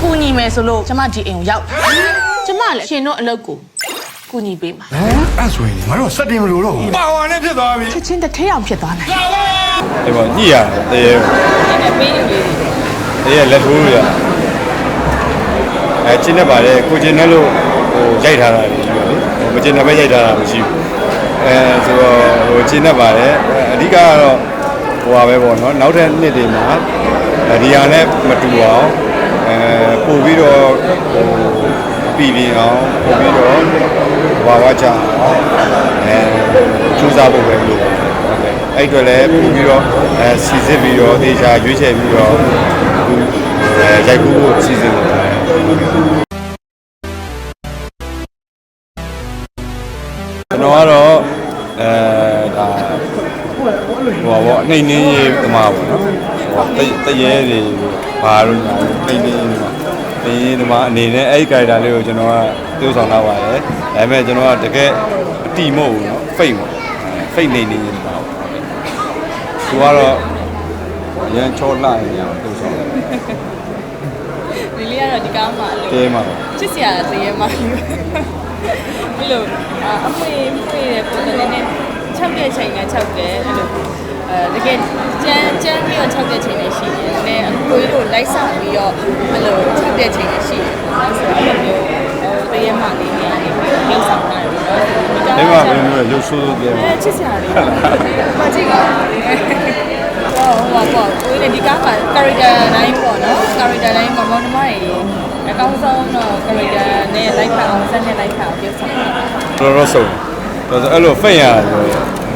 ကူညီမယ်ဆိုလို့ကျမဒီအိမ်ကိုရောက်တာကျမလည်းရှင်တို့အလုပ်ကိုကူညီပေးမှာဟမ်အဲ့ဆိုရင်ငါတို့စက်တင်မလို့တော့ဘူးပါဝါနဲ့ဖြစ်သွားပြီချက်ချင်းတစ်ထဲအောင်ဖြစ်သွားနိုင်ဒီပေါ်ညှိရတယ်တရေပေးနေလေတရေလက်ထိုးရအဲချင်းနဲ့ပါတယ်ကိုချင်းနဲ့လို့ဟိုရိုက်ထားတာကြီးပဲလေဟိုမချင်းနဲ့ပဲရိုက်ထားတာမရှိဘူးအဲဆိုတော့ဟိုချင်းနဲ့ပါတယ်အဓိကကတော့ဟိုပါပဲပေါ့နော်နောက်ထပ်နှစ်တွေမှာဒီဟာနဲ့မတူအောင် အဲပို့ပြီးတော့ဟိုပြည်ပြင်းအောင်ပို့ပြီးတော့ဘာဝကြအောင်အဲစူးစမ်းဖို့ပဲလို့ဟုတ်ကဲ့အဲ့အတွက်လည်းပို့ပြီးတော့အဲစီစစ်ပြီးတော့ဒေချာရွေးချယ်ပြီးတော့ဒီအဲရိုက်ကူးဖို့စီစဉ်နေတာကျွန်တော်ကတော့အဲဒါဟိုပါဘောနှိမ့်နှင်းရေးသမားပေါ့နော်ဟိုတတရဲတွေ ဘာလို့ညာနှိမ့်နှင်းရေးသမားနှိမ့်ရေးသမားအနေနဲ့အဲ့ဒီ character လေးကိုကျွန်တော်က tiêu ဆောင်လာပါတယ်ဒါပေမဲ့ကျွန်တော်ကတကယ်အတီမဟုတ်ဘူးနော်ဖိတ်ပေါ့ဖိတ်နေနေရေးသမားပေါ့သူကတော့ရန်ချောလှနေရအောင် tiêu ဆောင်တယ်လီလီကတော့ဒီကားမှာအဲ့လိုတဲမှာပေါ့ချစ်စရာတရေမှာလို့အဲ့လိုအာအမွေမွေတဲ့ပုံစံနဲ့၆တဲ့ချိန်နဲ့၆တယ်အဲ့လိုအဲတကယ် ကြမ်းကြမ်းပြီးတော့၆တဲ့ချိန်နဲ့ရှိတယ်။ဒါနဲ့အကိုကြီးတို့လိုက်ဆောင်ပြီးတော့အဲ့လို၆တဲ့ချိန်နဲ့ရှိတယ်။ဆိုတော့အဲ့လိုမျိုးဟိုတရေမှာလေးနေနေပြီးတော့လောက်ဆောင်တာပေါ့နော်။တဲမှာဘယ်လိုလဲရုပ်ဆိုးဆိုးတဲမှာအဲချစ်စရာလေး။မကြည့်ပါဘူး။ဟောဟောပေါ့ကိုယ်လည်းဒီကားမှာ character line ပေါ့နော် character line မှာမောင်နှမတွေအကောင်းဆုံးတော့ character နဲ့ like ဖတ်အောင်စက်နဲ့ like ဖတ်အောင်ပြုဆောင်တာတော်တော်ဆုံးတော်တော်အဲ့လိုဖိတ်ရတယ်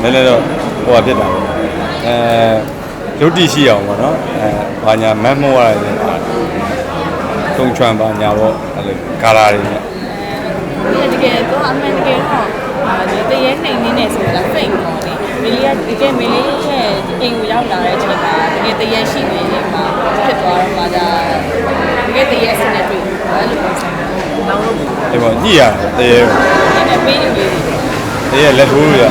နည်းနည်းတော့ဟိုဟာဖြစ်တာပဲအဲ ရုပ်တည်ရှိအောင်ပေါ့နော်အဲဘာညာမတ်မိုးရတယ်တုံချွမ်းပါညာပေါ့အဲ့လိုကာလာတွေနဲ့ဒီတကယ်တော့အမှန်တကယ်တော့အာဒီတရေနှိမ်နေနေဆိုတာ fake ပေါ့လေမီလီကတကယ်မီလီရဲ့အိမ်ကိုရောက်လာတဲ့အချိန်မှာတကယ်တရေရှိနေနေမှာဖြစ်သွားတော့မှဒါတကယ်တရေအစနဲ့တွေ့အဲ့လိုပုံစံမျိုးနောက်တော့ဒီပေါ်ညှိရတယ်တရေဒီပေးနေလေတရေလက်ထိုးရ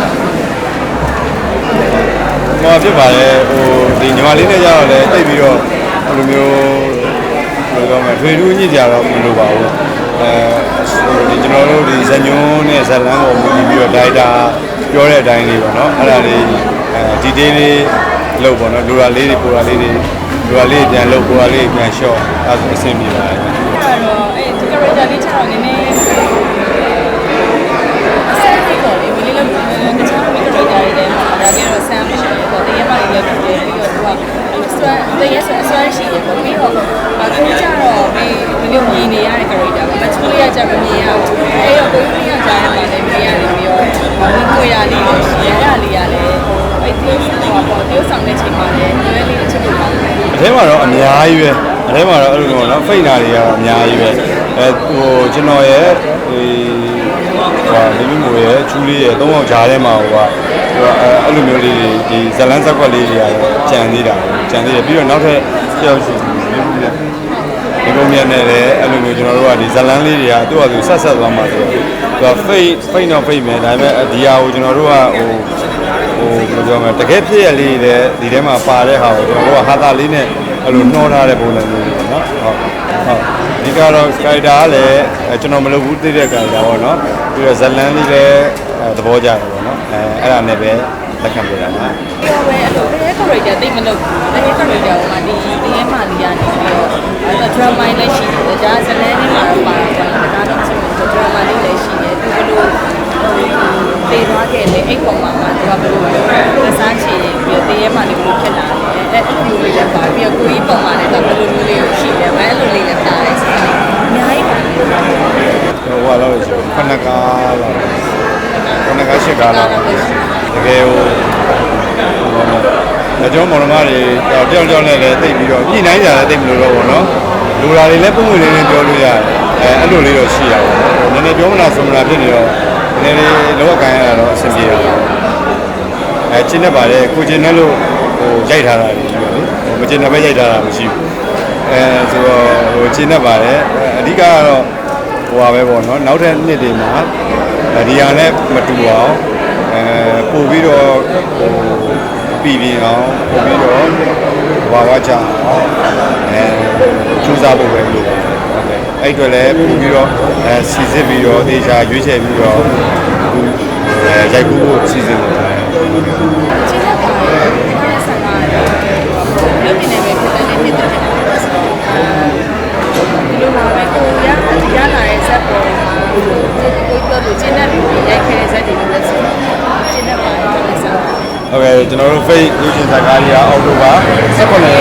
ဟောဖြစ်ပါလေဟိုဒီညီမလေးနဲ့ကြတော့လေတိတ်ပြီးတော့အဲ့လိုမျိုးဘယ်လိုပြောမလဲထွေထူးညှိကြတော့မလိုပါဘူးအဲဒီကျွန်တော်တို့ဒီဇညွန်းနဲ့ဇလန်းကိုမြည်ပြီးတော့ဒိုက်တာပြောတဲ့အတိုင်းလေးပေါ့နော်အဲ့ဒါလေးအဲဒီတေးလေးလုပ်ပေါ့နော်လူရာလေးတွေပူရာလေးတွေလူရာလေးပြန်လုပ်ပူရာလေးပြန်လျှော့အဲဒါဆိုအဆင်ပြေပါတယ်အဲ့တော့အဲ့ဒီ character လေးချက်တော့နည်းနည်းအဆင်ပြေတော့လေမလေးလည်းတခြား character တွေလည်းဒါကတော့ဆမ်မရှိဘူးပေါ့တရားမလေးလည်းဖြစ်တယ်ပြီးတော့သူကဆွမ်းတရားဆွမ်းဆွမ်းရှိတယ်ပေါ့ပြီးတော့ အခုကျတော့မင်းမင်းမြင်နေရတဲ့ character ကမချူလေးကကြမမြင်ရဘူးအဲ့တော့ကိုကြီးကကြားရမှာလည်းမြင်ရတယ်ပြီးတော့ဒီကိုရလေးကိုရှိရရလေးရလည်းဟိုအဲ့ဒီဆောင်ပေါ့ဒီဆောင်တဲ့ချိန်မှာလည်းနည်းနည်းလေးအချက်ကိုပေါင်းတယ်အထဲမှာတော့အများကြီးပဲအထဲမှာတော့အဲ့လိုမျိုးနော်ဖိတ်နာတွေကတော့အများကြီးပဲအဲဟိုကျွန်တော်ရဲ့ဒီဟိုဒီမျိုးရဲ့ချူးလေးရဲ့သုံးအောင်ဂျားထဲမှာဟိုကဟိုအဲအဲ့လိုမျိုးလေးတွေဒီဇလန်းဇက်ကွက်လေးတွေကတော့ကြံသေးတာကြံသေးတယ်ပြီးတော့နောက်ထပ် တယောက်ရှိတယ်ဒီပုံမြတ်နဲ့လည်းအဲ့လိုမျိုးကျွန်တော်တို့ကဒီဇလန်းလေးတွေကသူ့ဟာသူဆက်ဆက်သွားမှာဆိုတော့သူကဖိတ်ဖိတ်တော့ဖိတ်မယ်ဒါပေမဲ့ဒီဟာကိုကျွန်တော်တို့ကဟိုဟိုဘယ်လိုပြောမလဲတကယ်ဖြစ်ရလေးတွေဒီထဲမှာပါတဲ့ဟာကိုကျွန်တော်တို့ကဟာတာလေးနဲ့အဲ့လိုနှောထားတဲ့ပုံစံမျိုးတွေပေါ့နော်ဟုတ်ဟုတ်ဒီကတော့ Skyder ကလည်းအဲကျွန်တော်မလုပ်ဘူးသိတဲ့ Skyder ပေါ့နော်ပြီးတော့ဇလန်းလေးလည်းအဲသဘောကျတယ်ပေါ့နော်အဲအဲ့ဒါနဲ့ပဲလက်ခံပြတာပါပြောပဲအဲ့လိုတ ရေ character တိတ်မလုပ်ဘူးတရေ character ဟိုမှာဒီတရေမာလီကနေပြီးတော့အဲ့တော့ drama လည်းရှိတယ်ဒါဇလန်လေးမှာတော့ပါတော့ဒါတော့ချင်းဆို drama လေးလည်းရှိတယ်သူဘလို့တေးသွားခဲ့လေအဲ့ပုံမှာမှာသူကဘလို့လက်စားချေပြီးတော့တရေမာလေးဘလို့ဖြစ်လာတယ်အဲ့အဲ့လိုလေးလည်းပါပြီးတော့ကိုကြီးပုံမှာလည်းဘလို့မျိုးလေးရှိတယ်အဲ့လိုလေးလည်းပါတယ်ဆိုတော့အများကြီးပါဟိုဟာလောက်ဆိုခဏကားလောက်ခဏကားရှစ်ကားလောက်တကယ်ဟို ဒါကြောင့်မောင်နှမတွေတယောက်တယောက်နဲ့လည်းတိတ်ပြီးတော့ညှိနှိုင်းကြတယ်တိတ်မလို့တော့ဘောနော်လူလာတွေလည်းပုံမှန်လေးလေးပြောလို့ရတယ်အဲအဲ့လိုလေးတော့ရှိရပါဘူးနည်းနည်းပြောမလားဆိုမလားဖြစ်နေတော့နည်းနည်းလောကကန်ရတာတော့အဆင်ပြေတာအဲချင်းနေပါတယ်ကိုချင်းနဲ့လို့ဟိုရိုက်ထားတာကြီးပဲလေဟိုမချင်းနဲ့ပဲရိုက်ထားတာမရှိဘူးအဲဆိုတော့ဟိုချင်းနေပါတယ်အဓိကကတော့ဟိုပါပဲပေါ့နော်နောက်ထပ်နှစ်တွေမှာဒီဟာနဲ့မတူအောင်အဲပို့ပြီးတော့ဟို ပြည်ပြင်းအောင်ပို့ပြီးတော့ဘာဝချအောင်အဲစူးစမ်းဖို့ပဲလို့ပါတယ်အဲ့အတွက်လည်းပို့ပြီးတော့အဲစီစစ်ပြီးတော့ဒေချာရွေးချယ်ပြီးတော့အခုအဲရိုက်ကူးဖို့စီစဉ်နေတာချင်းတဲ့ပါရဲ့ဘာလဲဆန္ဒရဲ့လုပ်နေတယ်ပဲဖြစ်တဲ့နေ့တစ်နေ့ဆိုတော့ဒီလိုပါပဲကိုရရလာတဲ့ဇက်ပေါ်မှာကိုပြောလို့ချင်းတဲ့လူတွေရိုက်ခဲ့တဲ့ဇက်တွေလို့ဆိုတော့ချင်းတဲ့ပါရဲ့ဆန္ဒ ဟုတ်ကဲ့ကျွန်တော်တို့ face လူချင်းစကားကြီးကအောက်တိုဘာ18ရက်နေ့